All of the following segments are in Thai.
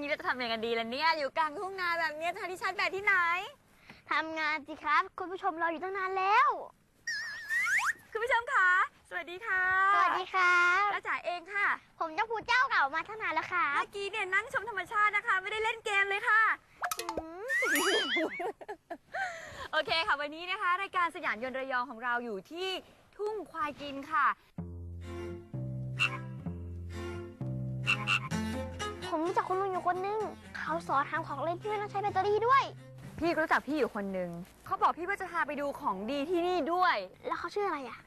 แล้วงี้เราจะทำยังไงกันดีล่ะเนี่ย อยู่กลางทุ่งนาแบบเนี้ยจะหาที่ชาร์จแบตที่ไหน ทำงานสิครับ คุณผู้ชมรออยู่ตั้งนานแล้ว คุณผู้ชมคะสวัสดีค่ะสวัสดีครับแล้วจ๋าเองค่ะ ผมเจ้าภูเจ้าเก่ามาตั้งนานแล้วครัเมื่บอกี้เนี่ยนั่งชมธรรมชาตินะคะ ไม่ได้เล่นเกมเลยค่ะ อืมโอเคค่ะวันนี้นะคะ รายการสยามยนต์ระยองของเราอยู่ที่ทุ่งควายกินค่ะ ผมรู้จักคุณลุงอยู่คนนึง เขาสอนทำของเล่นที่ไม่ต้องใช้แบตเตอรี่ด้วย พี่รู้จักพี่อยู่คนหนึ่งเขาบอกพี่ว่าจะพาไปดูของดีที่นี่ด้วย แล้วเขาชื่ออะไรอะ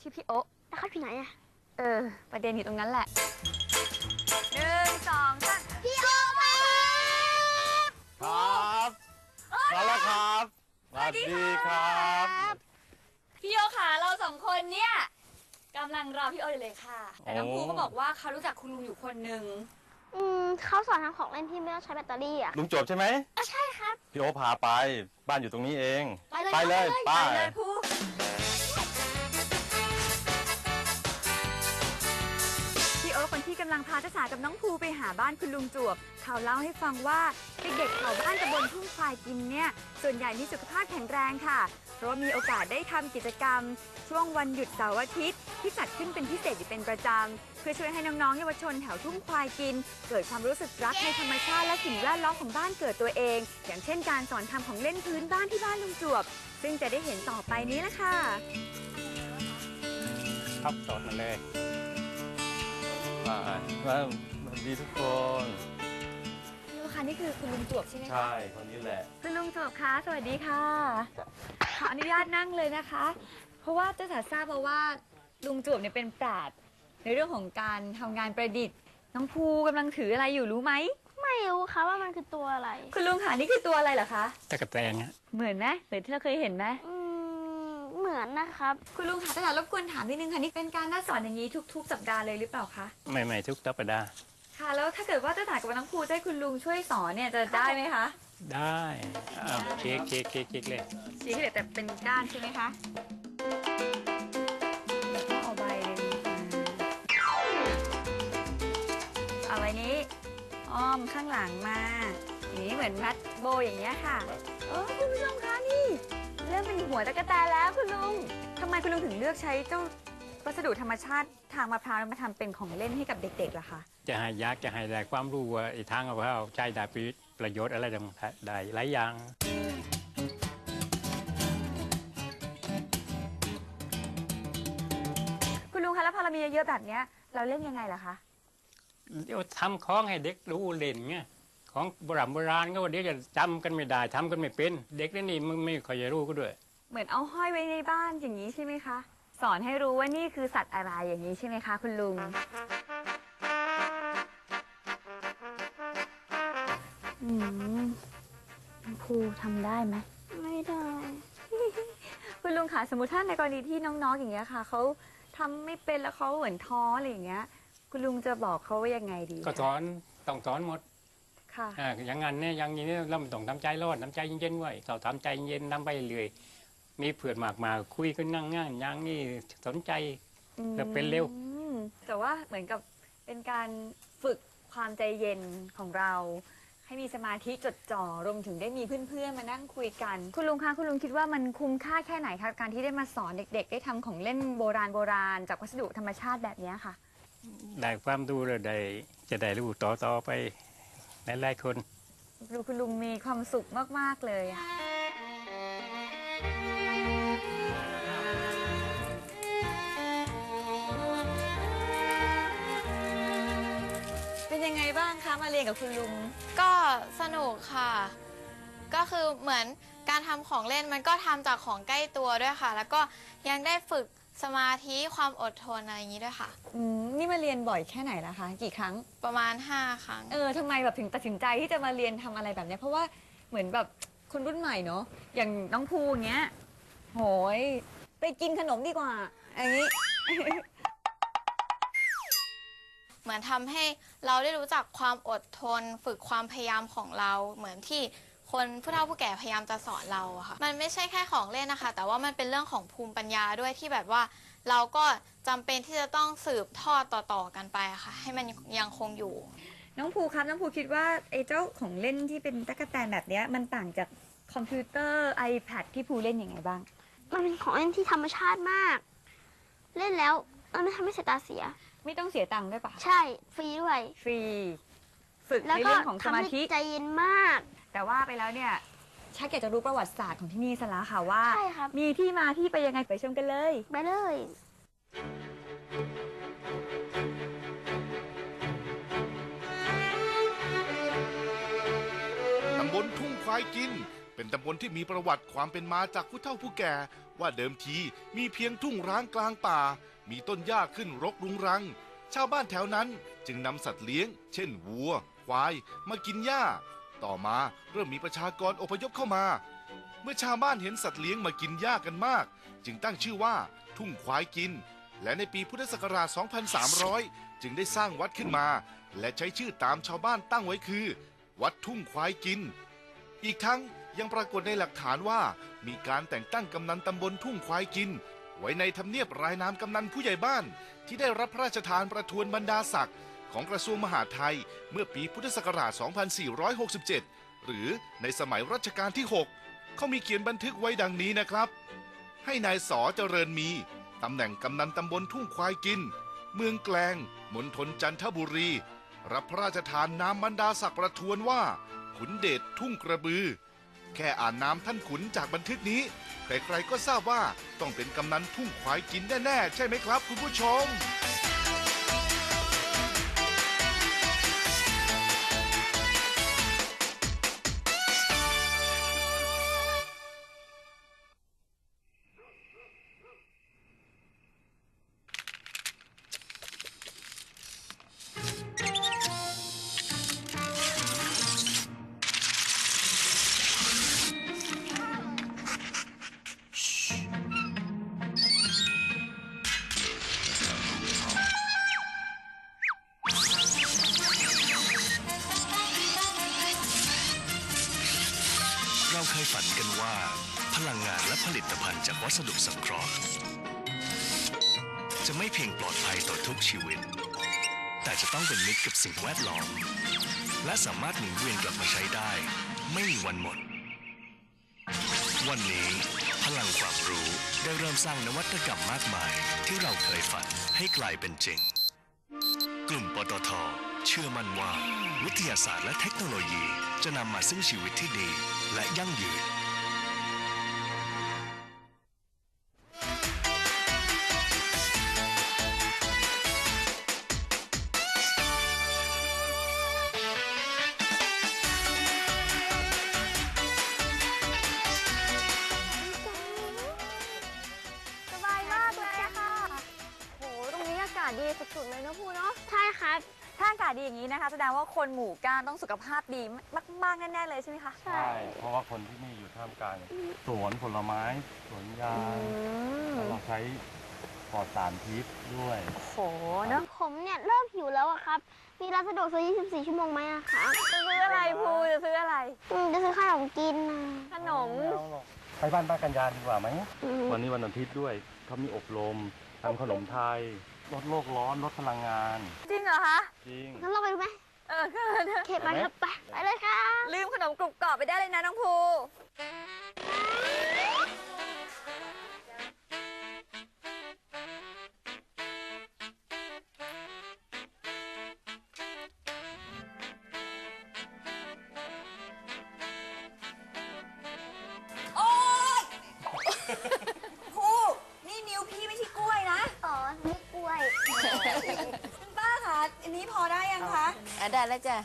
ชื่อพี่โอ๊ะแล้วเขาอยู่ไหนอะ เออ ประเด็นอยู่ตรงนั้นแหละหนึ่งสองสามพี่โอครับครับมาแล้วครับสวัสดีครับ พี่โอค่ะเราสองคนเนี่ยกำลังรอพี่โออยู่เลยค่ะ แต่น้องภูเขาบอกว่าเขารู้จักคุณลุงอยู่คนหนึ่ง อืมเขาสอนทำของเล่นที่ไม่ต้องใช้แบตเตอรี่อะลุงจบใช่ไหมอะใช่ครับ พี่โอพาไปบ้านอยู่ตรงนี้เอง ไปเลยไปเลยไปไปเลยภูพี่โอคนที่กำลังพาเจ้าสาวกับน้องภูไปหาบ้านคุณลุงจวบ เขาเล่าให้ฟังว่าเด็กๆแถวบ้าายกินเนี่ยส่วนใหญ่มีสุขภาพแข็งแรงค่ะ เพราะว่ามีโอกาสได้ทำกิจกรรม ช่วงวันหยุดเสาร์อาทิตย์ที่จัดขึ้นเป็นพิเศษอยู่เป็นประจำเพื่อช่วยให้น้องๆเยาวชนแถวทุ่งควายกิน เกิดความรู้สึกรักในธรรมชาติและสิ่งแวดล้อมของบ้านเกิดตัวเอง อย่างเช่นการสอนทำของเล่นพื้นบ้านที่บ้านลุงจวบ ซึ่งจะได้เห็นต่อไปนี้ละค่ะ ครับสดมาเลยมามาสวัสดีทุกคนนี่ ค่ะนี่คือคุณลุงจวบใช่ไหมคะ ใช่คนนี้แหละ คุณลุงจวบคะ สวัสดีค่ะ ขออนุญาตนั่งเลยนะคะ เพราะว่าเจ้าสาวทราบมาว่าลุงจวบเนี่ยเป็นปราดในเรื่องของการทำงานประดิษฐ์ น้องภูกำลังถืออะไรอยู่รู้ไหม ไม่รู้ครับว่ามันคือตัวอะไร คุณลุงค่ะนี่คือตัวอะไรเหรอคะ ตะกะแตนฮะเหมือนไหมเหมือนที่เราเคยเห็นไหม อืมเหมือนนะครับ คุณลุงค่ะแต่รบกวนถามนิดนึงค่ะนี่เป็นการน่าสอนอย่างนี้ทุก ๆ สัปดาห์เลยหรือเปล่าคะ ใหม่ๆทุกสัปดาห์ ค่ะ แล้วถ้าเกิดว่าเจ้าสาวกับน้องภูจะให้คุณลุงช่วยสอนเนี่ยจะได้ไหมคะได้อ้าวเค้กเค้กเค้กเค้กเลยชี้ให้เหลือแต่เป็นก้านใช่ไหมคะแล้วก็เอาใบเลยมาเอาใบนี้อ้อมข้างหลังมาอย่างนี้เหมือนมัดโบอย่างเงี้ยค่ะเออคุณผู้ชมคะนี่ เริ่มเป็นหัวตะกะแตนแล้วคุณลุงทำไมคุณลุงถึงเลือกใช้เจ้า วัสดุธรรมชาติทางมะพร้าวมาทำเป็นของเล่นให้กับเด็กๆล่ะคะ จะให้ยักษ์จะให้ได้ความรู้ว่าไอ้ทางเอาเขาใช้ได้ประโยชน์อะไรต่างๆได้หลายอย่าง คุณลุงคะแล้วพอเรามีเยอะๆแบบเนี้ยเราเล่นยังไงล่ะคะ เดี๋ยวทำของให้เด็กรู้เล่นไงของโบราณโบราณก็ว่าเดี๋ยวจะจำกันไม่ได้ทำกันไม่เป็น เด็กนี่มันไม่ค่อยจะรู้ก็ด้วย เหมือนเอาห้อยไว้ในบ้านอย่างนี้ใช่ไหมคะ สอนให้รู้ว่านี่คือสัตว์อะไรอย่างนี้ใช่ไหมคะ คุณลุง อืมภูทำได้ไหม ไม่ได้ คุณลุงคะสมมติถ้าในกรณีที่น้องๆอย่างเงี้ยค่ะเขาทำไม่เป็นแล้วเขาเหมือนท้ออะไรอย่างเงี้ย คุณลุงจะบอกเขาว่ายังไงดีก็สอนต้องสอนหมดค่ะ อ่าอย่างนั้นเนี่ยอย่างนี้เราต้องทำใจรอดทำใจเย็นๆไว้เราทำใจเย็นทำไปเรื่อย มีเพื่อนมากมาคุยกันนั่งง่ายอย่างนี้สนใจจะเป็นเร็ว อืมแต่ว่าเหมือนกับเป็นการฝึกความใจเย็นของเรา ให้มีสมาธิจดจ่อรวมถึงได้มีเพื่อนๆมานั่งคุยกัน คุณลุงคะคุณลุงคิดว่ามันคุ้มค่าแค่ไหนคะการที่ได้มาสอนเด็ก ๆ ได้ทำของเล่นโบราณโบราณจากวัสดุธรรมชาติแบบเนี้ยค่ะ ได้ความดูเลยได้จะได้รู้ต่อต่อไปหลายๆคน ดูคุณลุงมีความสุขมาก ๆ เลยอะ ยังไงบ้างคะมาเรียนกับคุณลุง ก็สนุกค่ะ ก็คือเหมือนการทำของเล่นมันก็ทำจากของใกล้ตัวด้วยค่ะ แล้วก็ยังได้ฝึกสมาธิความอดทนอะไรอย่างนี้ด้วยค่ะ อืมนี่มาเรียนบ่อยแค่ไหนละคะ กี่ครั้ง ประมาณ 5 ครั้ง เออทำไมแบบถึงตัดสินใจที่จะมาเรียนทำอะไรแบบเนี้ยเพราะว่าเหมือนแบบคนรุ่นใหม่เนาะอย่างน้องภูอย่างเงี้ย โหย ไปกินขนมดีกว่าอย่างนี้ เหมือนทำให้เราได้รู้จักความอดทน ฝึกความพยายามของเรา เหมือนที่คนผู้เฒ่าผู้แก่พยายามจะสอนเราอะค่ะ มันไม่ใช่แค่ของเล่นนะคะ แต่ว่ามันเป็นเรื่องของภูมิปัญญาด้วยที่แบบว่า เราก็จำเป็นที่จะต้องสืบทอดต่อๆกันไปอะค่ะ ให้มันยังคงอยู่ น้องภูครับน้องภูคิดว่าไอ้เจ้าของเล่นที่เป็นตั๊กแตนแบบเนี้ยมันต่างจากคอมพิวเตอร์ iPad ที่ภูเล่นยังไงบ้าง มันเป็นของเล่นที่ธรรมชาติมาก เล่นแล้วมันไม่ทำให้สายตาเสีย ไม่ต้องเสียตังค์ด้วยปะใช่ฟรีด้วย ฟรี ฝึกแล้วในก็เรื่องของสทำมาให้ธิ ใจเย็นมาก แต่ว่าไปแล้วเนี่ยชักอยากจะรู้ประวัติศาสตร์ของที่นี่ซะแล้วค่ะว่า ใช่ครับ มีที่มาที่ไปยังไงไปชมกันเลย ไปเลย ตำบลทุ่งควายกิน เป็นตำบลที่มีประวัติความเป็นมาจากผู้เฒ่าผู้แก่ ว่าเดิมทีมีเพียงทุ่งร้างกลางป่า มีต้นหญ้าขึ้นรกรุงรัง ชาวบ้านแถวนั้นจึงนำสัตว์เลี้ยง เช่นวัว ควาย มากินหญ้า ต่อมาเริ่มมีประชากรอพยพเข้ามา เมื่อชาวบ้านเห็นสัตว์เลี้ยงมากินหญ้ากันมาก จึงตั้งชื่อว่าทุ่งควายกิน และในปีพุทธศักราช 2300 จึงได้สร้างวัดขึ้นมา และใช้ชื่อตามชาวบ้านตั้งไว้คือ วัดทุ่งควายกิน อีกทั้งยังปรากฏในหลักฐานว่ามีการแต่งตั้งกำนันตำบลทุ่งควายกิน ไว้ในทำเนียบรายนามกำนันผู้ใหญ่บ้าน ที่ได้รับพระราชทานประทวนบรรดาศักดิ์ของกระทรวงมหาดไทย เมื่อปีพุทธศักราช 2467 หรือในสมัยรัชกาลที่ 6 เขามีเขียนบันทึกไว้ดังนี้นะครับ ให้นายสอเจริญมีตำแหน่งกำนันตำบลทุ่งควายกิน เมืองแกลงมณฑลจันทบุรี รับพระราชทานนามบรรดาศักดิ์ประทวนว่า ขุนเดชทุ่งกระบือ แค่อ่านนามท่านขุนจากบันทึกนี้ ใครๆก็ทราบว่าต้องเป็นกำนันทุ่งควายกินแน่ๆใช่ไหมครับ คุณผู้ชม ยฝันกันว่า พลังงานและผลิตภัณฑ์จากวัสดุสังเคราะห์ จะไม่เพียงปลอดภัยต่อทุกชีวิต แต่จะต้องเป็นมิตรกับสิ่งแวดล้อม และสามารถหมุนเวียนกลับมาใช้ได้ ไม่มีวันหมด วันนี้พลังความรู้ได้เริ่มสร้างนวัตกรรมมากมาย ที่เราเคยฝันให้กลายเป็นจริง กลุ่มปตท เชื่อมั่นว่า วิทยาศาสตร์และเทคโนโลยี จะนำมาซึ่งชีวิตที่ดีและยั่งยืน สบายมากเลยค่ะ โห ตรงนี้อากาศดีสุดๆเลยเนอะภูเนาะ ใช่ครับ ถ้าอากาศดีอย่างนี้นะคะแสดงว่าคนหมู่ก้านต้องสุขภาพดีมากๆแน่ๆเลยใช่ไหมคะใช่ เพราะว่าคนที่นี่อยู่ท่ามกลางสวนผลไม้สวนยางแล้วเราใช้ปลอดสารพิษด้วยโหเนอะผมเนี่ยเริ่มหิวแล้วอะครับ มีร้านสะดวกซื้อ 24 ชั่วโมงไหมอะครับจะซื้ออะไรภูจะซื้ออะไรอืมจะซื้อขนมกินนะขนม ไปบ้านป้ากัญญาดีกว่าไหมอืมวันนี้วันอาทิตย์ด้วยเขามีอบรมทำขนมไทย ลดโลกร้อนลดพลังงาน จริงเหรอคะ จริง งั้นเราไปดูไหมเออก็เนอะเข็บมาครับไปไปเลยค่ะ ลืมขนมกรุบกรอบไปได้เลยนะน้องภู แล้วจ้ะ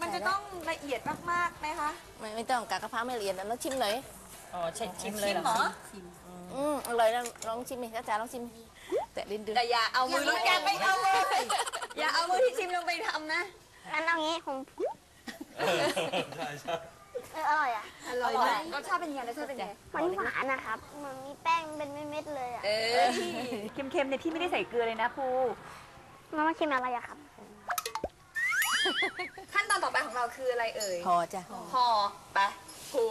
มันจะต้องละเอียดมากๆไหมคะ ไม่ไม่ต้องกากกระเพราไม่ละเอียดนะแล้วชิมหน่อยอ๋อใช่ชิมเลยชิมเหรอเหรอ อืมอร่อยนะลองชิมไหมจ้าจ๋าลองชิมแตะลิ้นดูแต่อย่าเอามือลงแกไปเอาเลยอย่าเอามือที่ชิมลงไปทำนะงั้นเอางี้ผมใช่ใช่เอออร่อยอะ อร่อยไหมรสชาติเป็นยังไงรสชาติเป็นยังไงหวานหวานๆนะครับเหมันมีแป้งเป็นเม็ดๆเลยอะเออเค็มๆเนี่ยพี่ไม่ได้ใส่เกลือเลยนะภูมามาชิมอะไรอะครับ ขั้นตอนต่อไปของเราคืออะไรเอ่ยพอจ้ะห่อไปภู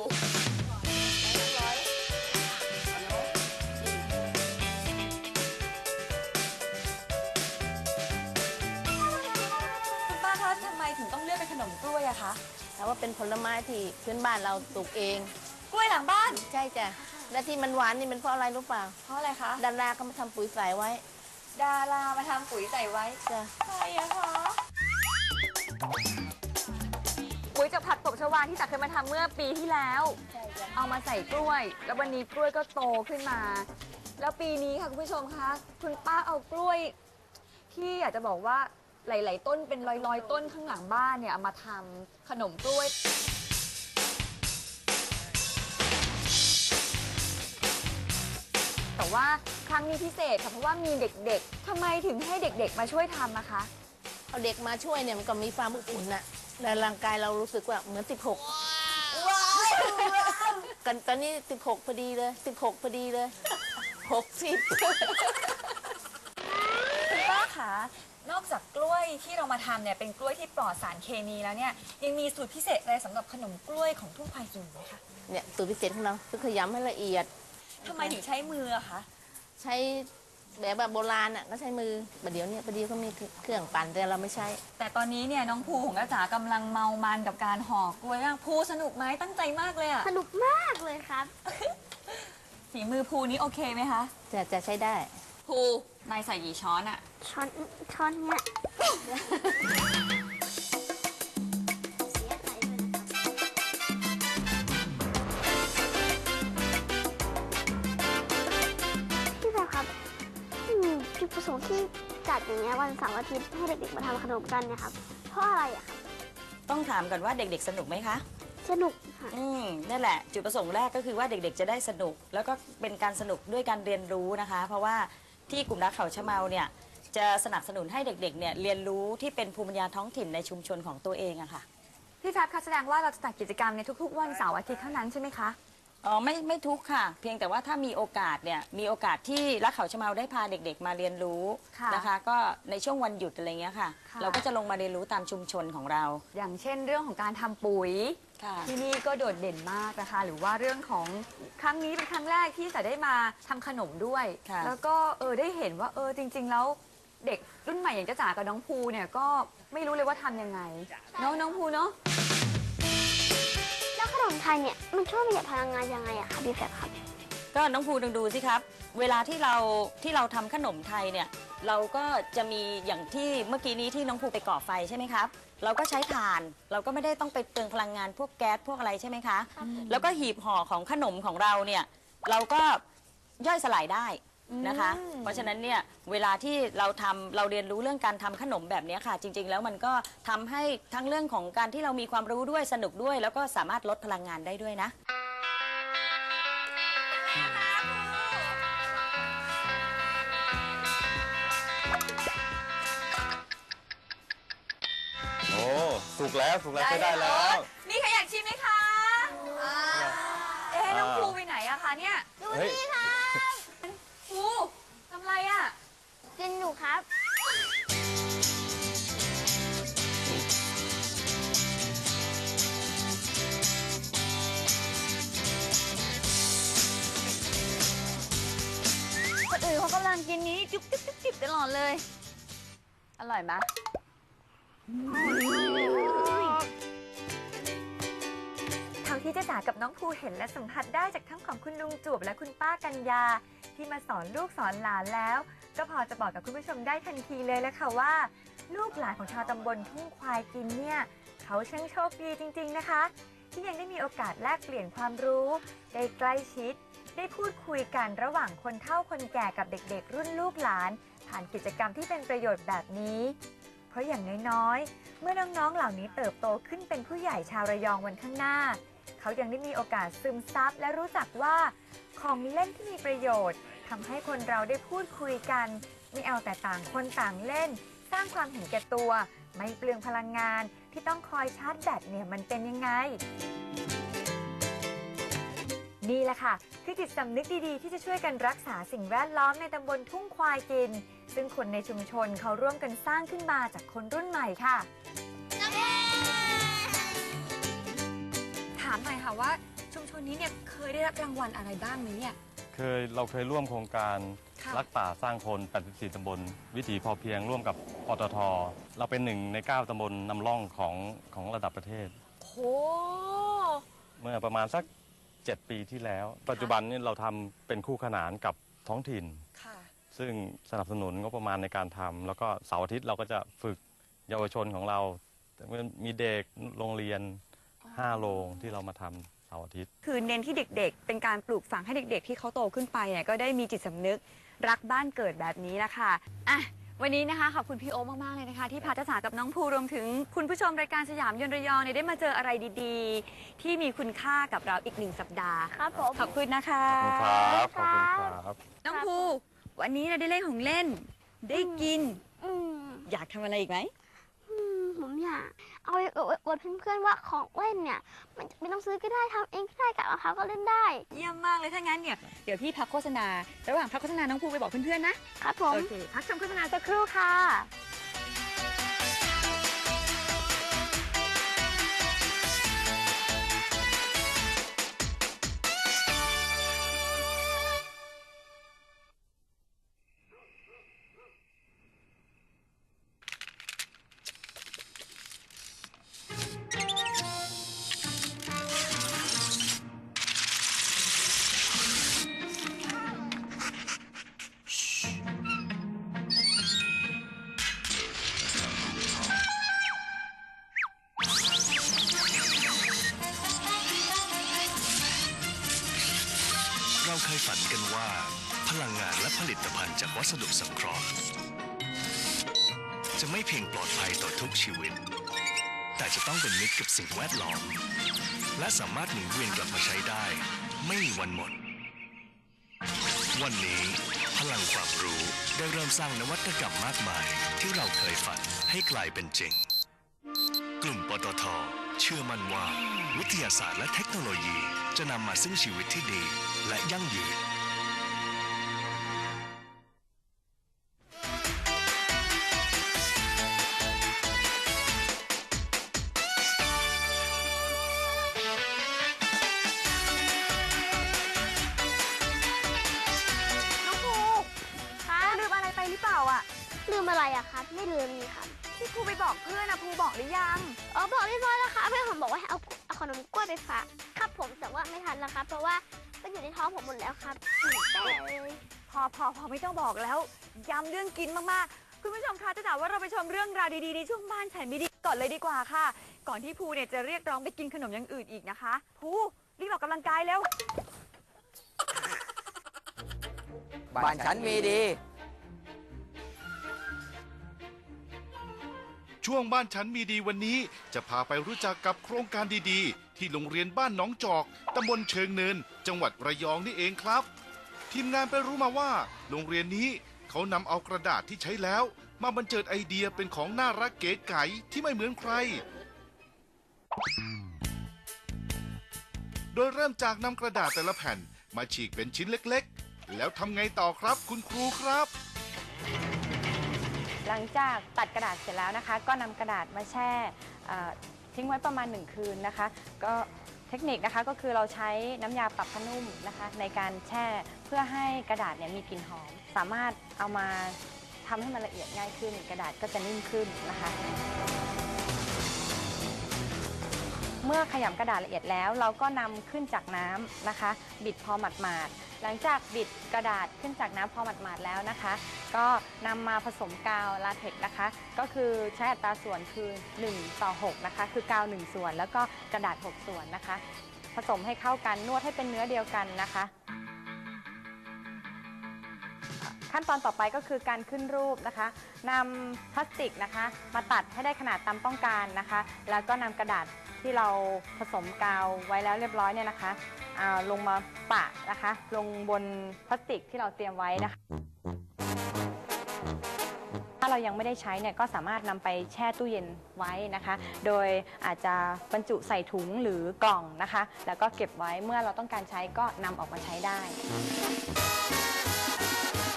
คุณป้าคะทำไมถึงต้องเลือกเป็นขนมกล้วยอะคะแต่ว่าเป็นผลไม้ที่พื้นบ้านเราปลูกเอง กล้วยหลังบ้าน ใช่จ้ะและที่มันหวานนี่เป็นเพราะอะไรรู้เปล่าเพราะอะไรคะ ดาราเขามาทำปุ๋ยใส่ไว้ ดารามาทำปุ๋ยใส่ไว้จ้ะ ใครอะคะ ปุ๋ยจากผักตบชวาที่จักเคยมาทำเมื่อปีที่แล้ว เอามาใส่กล้วย แล้ววันนี้กล้วยก็โตขึ้นมา แล้วปีนี้ค่ะคุณผู้ชมคะ คุณป้าเอากล้วย ที่อยากจะบอกว่าหลาย ๆ ต้นเป็นร้อย ๆ ต้นข้างหลังบ้านเนี่ยเอามาทำขนมกล้วย แต่ว่าครั้งนี้พิเศษค่ะเพราะว่ามีเด็ก ๆทำไมถึงให้เด็ก ๆ มาช่วยทำอะคะ เอาเด็กมาช่วยเนี่ยมันก็มีความอบอุ่นน่ะในร่างกายเรารู้สึกว่าเหมือนสิบหกกันตอนนี้สิบหกพอดีเลยสิบหกพอดีเลยหกสิบคุณป้าคะนอกจากกล้วยที่เรามาทำเนี่ยเป็นกล้วยที่ปลอดสารเคมีแล้วเนี่ยยังมีสูตรพิเศษอะไรสำหรับขนมกล้วยของทุ่งพายุไหมคะเนี่ยสูตรพิเศษของเราคือขยำให้ละเอียด ทำไมถึงใช้มืออะคะ ใช้ แบบแบบโบราณอะก็ใช้มือประเดี๋ยวเนี่ยประเดี๋ยวก็มีเครื่องปั่นแต่เราไม่ใช้ แต่ตอนนี้เนี่ยน้องภูของอาจ๋ากำลังเมามันกับการห่อกล้วยมากภูสนุกไหมตั้งใจมากเลยอะสนุกมากเลยครับ ฝีมือภูนี้โอเคไหมคะจะจะใช้ได้ ภูนายใส่กี่ช้อนอะช้อนช้อนเนี้ย จุดประสงค์ที่จัดอย่างเงี้ยวันเสาร์อาทิตย์ให้เด็กๆมาทำขนมกันเนี่ยครับเพราะอะไรอะครับต้องถามก่อนว่าเด็กๆ สนุกไหมคะ สนุกค่ะอืมนั่นแหละ จุดประสงค์แรกก็คือว่าเด็กๆ จะได้สนุก แล้วก็เป็นการสนุกด้วยการเรียนรู้นะคะ เพราะว่าที่กลุ่มรักเขาชะเมาเนี่ยจะสนับสนุนให้เด็กๆ เนี่ยเรียนรู้ที่เป็นภูมิปัญญาท้องถิ่นในชุมชนของตัวเองอะค่ะ พี่แฟบคะแสดงว่าเราจะจัดกิจกรรมในทุกๆ วันเสาร์อาทิตย์เท่านั้นใช่ไหมคะ อ๋อไม่ไม่ทุกค่ะ เพียงแต่ว่าถ้ามีโอกาสเนี่ยมีโอกาสที่รักเขาชะเมาได้พาเด็ก ๆ มาเรียนรู้ค่ะนะคะ ก็ในช่วงวันหยุดอะไรเงี้ยค่ะ ค่ะ เราก็จะลงมาเรียนรู้ตามชุมชนของเราอย่างเช่นเรื่องของการทำปุ๋ย ค่ะ ที่นี่ก็โดดเด่นมากนะคะ หรือว่าเรื่องของครั้งนี้เป็นครั้งแรกที่จะได้มาทำขนมด้วย ค่ะ แล้วก็เออได้เห็นว่าเออจริง ๆ แล้วเด็กรุ่นใหม่อย่างเจ้าจ๋ากับน้องภูเนี่ยก็ไม่รู้เลยว่าทำยังไงเน้องน้องภูเนาะแล้วข นมไทยเนี่ยมันช่วยประหยัดพลังงานยังไงอะครับพี่แฟบครับ ก็น้องภูลองดูสิครับ เวลาที่เราที่เราทำขนมไทยเนี่ย เราก็จะมีอย่างที่เมื่อกี้นี้ที่น้องภูไปก่อไฟใช่ไหมครับ เราก็ใช้ถ่าน เราก็ไม่ได้ต้องไปเปลืองพลังงานพวกแก๊สพวกอะไรใช่ไหมคะ แล้วก็หีบห่อของขนมของเราเนี่ย เราก็ย่อยสลายได้ นะคะอืมเพราะฉะนั้นเนี่ยเวลาที่เราทำเราเรียนรู้เรื่องการทำขนมแบบเนี้ยค่ะ จริง ๆ แล้วมันก็ทำให้ทั้งเรื่องของการที่เรามีความรู้ด้วยสนุกด้วย แล้วก็สามารถลดพลังงานได้ด้วยนะ โอ้สุกแล้วสุกแล้วใช้ได้แล้วมีใครอยากชิมไหมคะ เอ๊ะน้องอ่าภูไปไหนอะคะเนี่ยเฮ้ยภู ทำไรอะกินอยู่ครับ คนอื่นเขากำลังกินนี้จุ๊บจิ๊บจุ๊บจิ๊บตลอดเลย อร่อยไหมเท่าที่เจ๊จ๋ากับน้องภูเห็นและสัมผัสได้จากทั้งของคุณลุงจูบและคุณป้ากัญญา ที่มาสอนลูกสอนหลานแล้ว ก็พอจะบอกกับคุณผู้ชมได้ทันทีเลยแล้วค่ะว่า ลูกหลานของชาวตำบลทุ่งควายกินเนี่ยเขาช่างโชคดีจริง ๆนะคะ ที่ยังได้มีโอกาสแลกเปลี่ยนความรู้ ได้ใกล้ชิด ได้พูดคุยกันระหว่างคนเฒ่าคนแก่กับเด็กๆ รุ่นลูกหลาน ผ่านกิจกรรมที่เป็นประโยชน์แบบนี้ เพราะอย่างน้อยๆ เมื่อน้องๆเหล่านี้เติบโตขึ้นเป็นผู้ใหญ่ชาวระยองวันข้างหน้า เขายังได้มีโอกาสซึมซับและรู้จักว่า ของเล่นที่มีประโยชน์ทำให้คนเราได้พูดคุยกัน ไม่เอาแต่ต่างคนต่างเล่น สร้างความเห็นแก่ตัว ไม่เปลืองพลังงานที่ต้องคอยชาร์จแบตเนี่ยมันเป็นยังไง นี่แหละค่ะ คือจิตสำนึกดีๆ ที่จะช่วยกันรักษาสิ่งแวดล้อมในตำบลทุ่งควายกิน ซึ่งคนในชุมชนเขาร่วมกันสร้างขึ้นมาจากคนรุ่นใหม่ค่ะ ถามหน่อยค่ะว่าชุมช นนี้เนี่ยเคยได้รับรางวัลอะไรบ้างไหมเนี่ย เคยเราเคยร่วมโครงการค่ะ รักป่าสร้างคน 84 ตำบล วิถีพอเพียงร่วมกับปตท เราเป็นหนึ่งใน 9 ตำบลนำร่องของของระดับประเทศ โห เมื่อประมาณสัก 7 ปีที่แล้ว ปัจจุบันนี้เราทำเป็นคู่ขนานกับท้องถิ่น ค่ะ ซึ่งสนับสนุนงบประมาณในการทำแล้วก็เสาร์อาทิตย์เราก็จะฝึกเยาวชนของเรา มีเด็กโรงเรียน5โรงที่เรามาทำ เสาร์อาทิตย์ คือเน้นที่เด็กๆ เป็นการปลูกฝังให้เด็กๆ ที่เขาโตขึ้นไปเนี่ยก็ได้มีจิตสำนึกรักบ้านเกิดแบบนี้ละค่ะอะ วันนี้นะคะขอบคุณพี่โอมากๆเลยนะคะ ที่พาจ้าสากับน้องภูรวมถึงคุณผู้ชมรายการสยามยนต์ระยองเนี่ยได้มาเจออะไรดีๆ ที่มีคุณค่ากับเราอีกหนึ่งสัปดาห์ครับผม ขอบคุณนะคะขอบคุณครับ ขอบคุณครับ น้องภูวันนี้เราได้เล่นของเล่น ได้กิน อืม อยากทำอะไรอีกไหมอืม ผมอยากเอาไปอวดอวดเพื่อนๆว่าของเล่นเนี่ย มันไม่ต้องซื้อก็ได้ทำเองก็ได้กับเขาก็เล่นได้ เยี่ยมมากเลยถ้างั้นเนี่ยเดี๋ยวพี่พักโฆษณา ระหว่างพักโฆษณาน้องภูไปบอกเพื่อนๆนะครับผมโอเคพักชมโฆษณาสักครู่ค่ะ สดุสังเคราะห์ จะไม่เพียงปลอดภัยต่อทุกชีวิต แต่จะต้องเป็นมิตรกับสิ่งแวดล้อม และสามารถหมุนเวียนกลับมาใช้ได้ ไม่มีวันหมด วันนี้ พลังความรู้ได้เริ่มสร้างนวัตกรรมมากมาย ที่เราเคยฝันให้กลายเป็นจริง กลุ่มปตทเชื่อมั่นว่า วิทยาศาสตร์และเทคโนโลยีจะนำมาซึ่งชีวิตที่ดี และยั่งยืน ไม่ทันแล้วครับ เพราะว่ามันอยู่ในท้องผมหมดแล้วครับหิวแต่เลยพอพอพอไม่ต้องบอกแล้ว ย้ำเรื่องกินมากๆ คุณผู้ชมคะจะถามว่าเราไปชมเรื่องราวดีๆในช่วงบ้านฉันมีดีก่อนเลยดีกว่าค่ะ ก่อนที่ภูเนี่ยจะเรียกร้องไปกินขนมอย่างอื่นอีกนะคะภูรีบออกกำลังกายเร็ว บ้านฉันมีดี ช่วงบ้านฉันมีดีวันนี้ จะพาไปรู้จักกับโครงการดีๆ ที่โรงเรียนบ้านหนองจอกตำบลเชิงเนิน จังหวัดระยองนี่เองครับ ทีมงานไปรู้มาว่า โรงเรียนนี้เขานำเอากระดาษที่ใช้แล้ว มาบรรเจิดไอเดียเป็นของน่ารักเก๋ไก๋ที่ไม่เหมือนใคร โดยเริ่มจากนำกระดาษแต่ละแผ่นมาฉีกเป็นชิ้นเล็กๆ แล้วทำไงต่อครับคุณครูครับ หลังจากตัดกระดาษเสร็จแล้วนะคะ ก็นำกระดาษมาแช่เอ่อ ทิ้งไว้ประมาณ 1 คืนนะคะ ก็เทคนิคนะคะก็คือเราใช้น้ำยาปรับผ้านุ่มนะคะ ในการแช่เพื่อให้กระดาษเนี่ยมีกลิ่นหอม สามารถเอามาทำให้มันละเอียดง่ายขึ้น กระดาษก็จะนิ่มขึ้นนะคะ เมื่อขยำกระดาษละเอียดแล้ว เราก็นำขึ้นจากน้ำนะคะ บิดพอหมาดๆ หลังจากบิดกระดาษขึ้นจากน้ำพอหมาดๆแล้วนะคะ ก็นำมาผสมกาวลาเท็กนะคะ ก็คือใช้อัตราส่วนคือ1ต่อ6นะคะ คือกาว 1 ส่วน แล้วก็กระดาษ 6 ส่วนนะคะ ผสมให้เข้ากันนวดให้เป็นเนื้อเดียวกันนะคะ ขั้นตอนต่อไปก็คือการขึ้นรูปนะคะนำพลาสติกนะคะ มาตัดให้ได้ขนาดตามต้องการนะคะ แล้วก็นำกระดาษ ที่เราผสมกาวไว้แล้วเรียบร้อยเนี่ยนะคะเอาลงมาปะนะคะ ลงบนพลาสติกที่เราเตรียมไว้นะคะ ถ้าเรายังไม่ได้ใช้เนี่ยก็สามารถนำไปแช่ตู้เย็นไว้นะคะ โดยอาจจะบรรจุใส่ถุงหรือกล่องนะคะ แล้วก็เก็บไว้เมื่อเราต้องการใช้ก็นำออกมาใช้ได้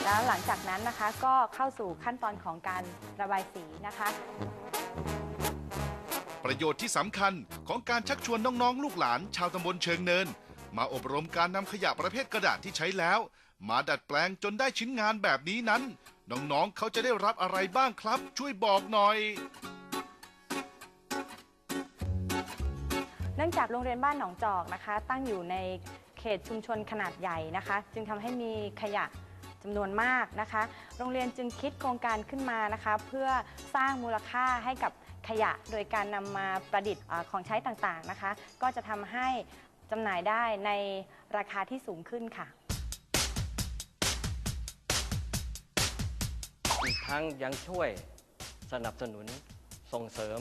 แล้วหลังจากนั้นนะคะก็เข้าสู่ขั้นตอนของการระบายสีนะคะ ประโยชน์ที่สำคัญของการชักชวนน้องๆ ลูกหลาน ชาวตำบลเชิงเนิน มาอบรมการนำขยะประเภทกระดาษที่ใช้แล้ว มาดัดแปลงจนได้ชิ้นงานแบบนี้นั้น น้องๆ เขาจะได้รับอะไรบ้างครับ ช่วยบอกหน่อย เนื่องจากโรงเรียนบ้านหนองจอกนะคะ ตั้งอยู่ในเขตชุมชนขนาดใหญ่นะคะ จึงทำให้มีขยะจำนวนมากนะคะ โรงเรียนจึงคิดโครงการขึ้นมานะคะ เพื่อสร้างมูลค่าให้กับ ขยะ โดยการนำมาประดิษฐ์ของใช้ต่างๆนะคะ ก็จะทำให้จำหน่ายได้ในราคาที่สูงขึ้นค่ะ อีกทั้งยังช่วยสนับสนุนส่งเสริม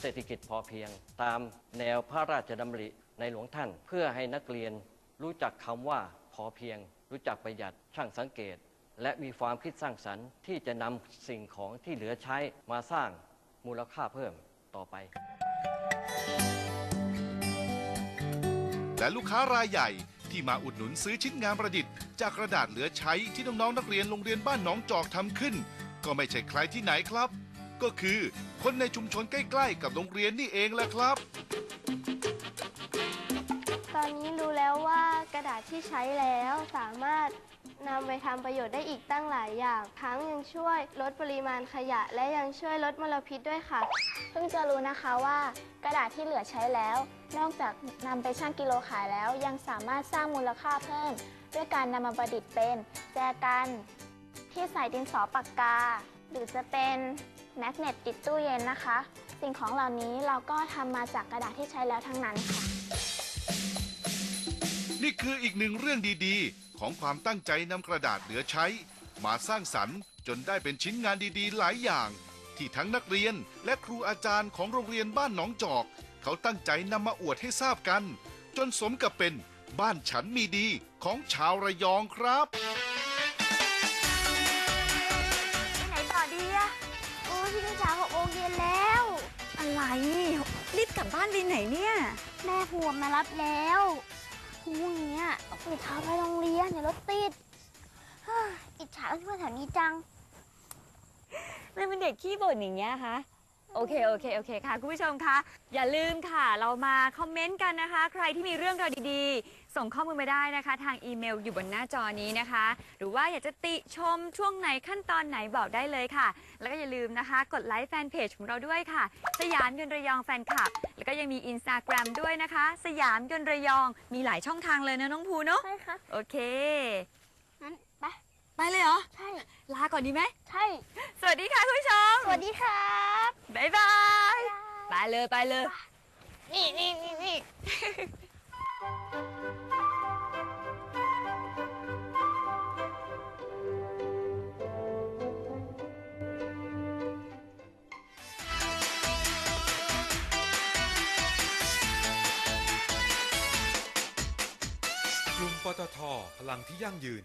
เศรษฐกิจพอเพียง ตามแนวพระราชดำริในหลวงท่าน เพื่อให้นักเรียนรู้จักคำว่าพอเพียง รู้จักประหยัดช่างสังเกต และมีความคิดสร้างสรรค์ที่จะนำสิ่งของที่เหลือใช้มาสร้าง มูลค่าเพิ่มต่อไป และลูกค้ารายใหญ่ที่มาอุดหนุนซื้อชิ้นงานประดิษฐ์ จากกระดาษเหลือใช้ที่น้องๆนักเรียนโรงเรียนบ้านหนองจอกทำขึ้น ก็ไม่ใช่ใครที่ไหนครับ ก็คือคนในชุมชนใกล้ ๆ กับโรงเรียนนี่เองแหละครับ ตอนนี้รู้แล้วว่ากระดาษที่ใช้แล้วสามารถ นำไปทำประโยชน์ได้อีกตั้งหลายอย่าง ทั้งยังช่วยลดปริมาณขยะ และยังช่วยลดมลพิษด้วยค่ะ เพิ่งจะรู้นะคะว่ากระดาษที่เหลือใช้แล้ว นอกจากนำไปชั่งกิโลขายแล้ว ยังสามารถสร้างมูลค่าเพิ่ม ด้วยการนำมาประดิษฐ์เป็นแจกัน ที่ใส่ดินสอปากกา หรือจะเป็นแมกเนตติดตู้เย็นนะคะ สิ่งของเหล่านี้เราก็ทำมาจากกระดาษที่ใช้แล้วทั้งนั้นค่ะ นี่คืออีกหนึ่งเรื่องดีๆ ของความตั้งใจนำกระดาษเหลือใช้ มาสร้างสรรค์จนได้เป็นชิ้นงานดีๆ หลายอย่าง ที่ทั้งนักเรียนและครูอาจารย์ของโรงเรียนบ้านหนองจอก เขาตั้งใจนำมาอวดให้ทราบกัน จนสมกับเป็นบ้านฉันมีดีของชาวระยองครับ ไปไหนต่อดีอะโอ้พี่นิจ๋าหกโมงเย็นแล้ว อะไร รีบกลับบ้านไปไหนเนี่ย แม่หัวมารับแล้ว พรุ่งนี้ต้องตื่นเช้าไปโรงเรียนเดี๋ยวรถติดเฮ้ยอิจฉาเพื่อนๆแถวนี้จังไม่เป็นเด็กขี้บ่นอย่างเงี้ยคะโอเค โอเค โอเคค่ะ คุณผู้ชมคะ อย่าลืมค่ะ เรามาคอมเมนต์กันนะคะ ใครที่มีเรื่องราวดีๆ ส่งข้อมูลมาได้นะคะ ทางอีเมลอยู่บนหน้าจอนี้นะคะ หรือว่าอยากจะติชมช่วงไหนขั้นตอนไหนบอกได้เลยค่ะ แล้วก็อย่าลืมนะคะ กดไลค์แฟนเพจของเราด้วยค่ะ สยามยนต์ระยองแฟนคลับ แล้วก็ยังมีอินสตาแกรมด้วยนะคะ สยามยนต์ระยองมีหลายช่องทางเลยนะน้องภูเนาะใช่ค่ะโอเค งั้นไปไปเลยเหรอ ใช่ ลาก่อนดีไหม ใช่ สวัสดีค่ะคุณผู้ชมสวัสดีครับบ๊ายบาย ไปเลยไปเลย นี่นี่นี่นี่ กลุ่มปตทพลังที่ยั่งยืน